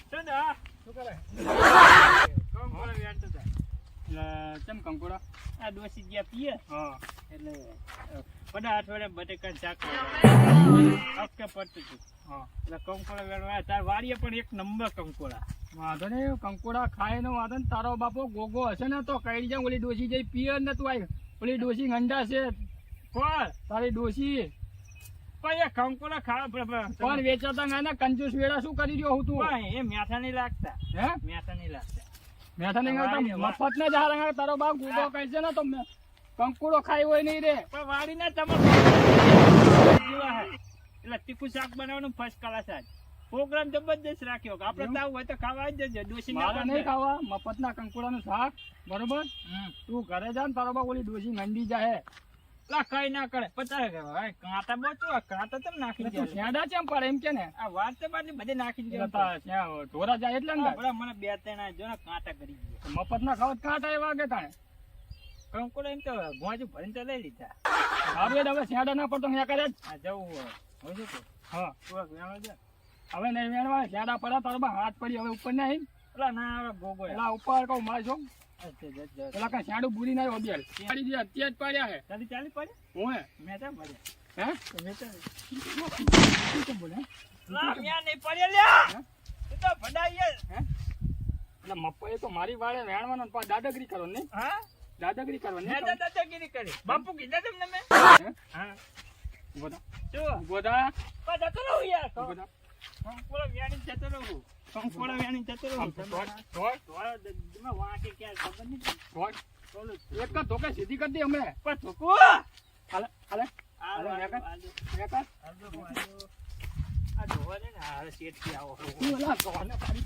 શું દા? શું કરે. એટલે ચમ કંકોડા આ ડોસી ગયા પીએ હા એટલે બધા અઠવાડિયા બટેકા શાક હપ્તે પડતું હતું એટલે કંકોડા આવ્યા. તાર વાડીએ પણ એક નંબર કંકોડા વાંધો નહીં કંકોડા ખાય નો વાંધો ને તારો બાપો ગોગો હશે ને તો કઈ જાય ઓલી ડોસી જઈ પીએ ને તું આવી ઓલી ડોસી ગંડા છે કોણ તારી ડોસી પણ એ કંકોડા ખાવા વેચાતા ના ને કંજૂસ વેડા શું કરી રહ્યો હું તું? એ મેઠા નહીં લાગતા. હે? મેઠા નહીં લાગતા. મેઠા નહીં વાળી, મફત ને જા રંગા તારો બાપ ગુડો કહે છે ને તો કંકુડો ખાઈ હોય નહીં રે. પણ તમારે એટલે તીખું શાક બનાવવાનું ફર્સ્ટ ક્લાસ આજ પ્રોગ્રામ જબરદસ્ત રાખ્યો કે આપણે તાવ હોય તો ખાવા જ જજો. ડોસી ના નહીં ખાવા. મફત ના કંકુડા નું શાક બરોબર? તું ઘરે જા ને તારો બાપ ઓલી ડોસી મંડી જાય લા કઈ ના કરે. પચાસ કાંટા બચો કાંટા તમે નાખી એટલે દે? શેડા ચેમ પડે એમ કે ને? આ વાત તો બાટલી બધે નાખી દે એટલે ઢોરા જાય એટલે ને? બરાબર. મને બે ત્રણ જો ને કાંટા કરી દીધા મફત ના ખાવ કાંટા એવા કે તાણે. કંકોડો એમ તો ગોંજ ભરીને તો લઈ લીધા. હવે હવે શેડા ના પડતો ત્યાં કરે જ. આ જવું હોય. હોય છે? હા. થોડોક વેણો છે હવે નહીં વેણવા શેડા પડ્યા તારો હાથ પડી હવે ઉપર નહીં પેલા ના હવે ગોગો એટલે ઉપર કહું મારે છો પેલા કા શેડું બુરી ના ઓબિયલ પાડી દે અત્યારે જ પાડ્યા હે તારી ચાલી પડે? હું હે? મેં તો પાડ્યા હે? મેં તો શું કેમ બોલે? લા મેં નહીં પડે લ્યા. એ તો ભડાઈએ. હે? એટલે મપ્પા એ તો મારી વાળે વેણવાનો પા દાદાગીરી કરો ને. હા? દાદાગીરી કરવાની ને દાદાગીરી કરી. બાપુ કીધા તમને મેં? હા? શું ઊભો થા. જતો રહું યાર. ઊભો થા. કંકોડો વ્યાણી જતો રહું. કંકોડો વ્યાણી જતો રહું. વાંકે ક્યાં ખબર નહીં. એક ધોકે સીધી કરી દે અમે. પણ ધોકો? હાલે હાલે. હાલે, આલો. આ ધોવા ને હારે આવો. ઓલા પાડી